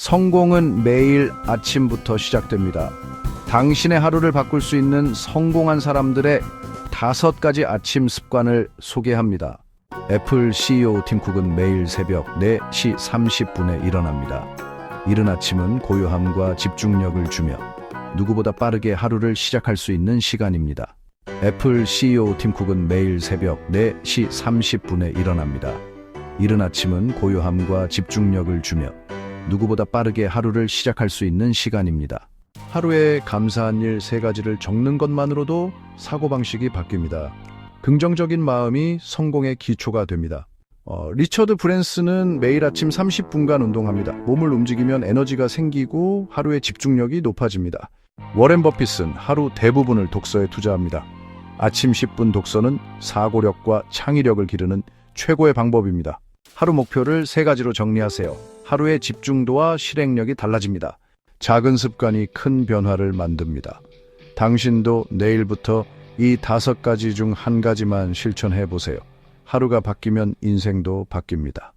성공은 매일 아침부터 시작됩니다. 당신의 하루를 바꿀 수 있는 성공한 사람들의 다섯 가지 아침 습관을 소개합니다. 애플 CEO 팀 쿡은 매일 새벽 4시 30분에 일어납니다. 이른 아침은 고요함과 집중력을 주며 누구보다 빠르게 하루를 시작할 수 있는 시간입니다. 애플 CEO 팀 쿡은 매일 새벽 4시 30분에 일어납니다. 이른 아침은 고요함과 집중력을 주며 누구보다 빠르게 하루를 시작할 수 있는 시간입니다. 하루에 감사한 일 세 가지를 적는 것만으로도 사고방식이 바뀝니다. 긍정적인 마음이 성공의 기초가 됩니다. 어, 리처드 브랜스는 매일 아침 30분간 운동합니다. 몸을 움직이면 에너지가 생기고 하루의 집중력이 높아집니다. 워렌 버핏은 하루 대부분을 독서에 투자합니다. 아침 10분 독서는 사고력과 창의력을 기르는 최고의 방법입니다. 하루 목표를 세 가지로 정리하세요. 하루의 집중도와 실행력이 달라집니다. 작은 습관이 큰 변화를 만듭니다. 당신도 내일부터 이 다섯 가지 중 한 가지만 실천해 보세요. 하루가 바뀌면 인생도 바뀝니다.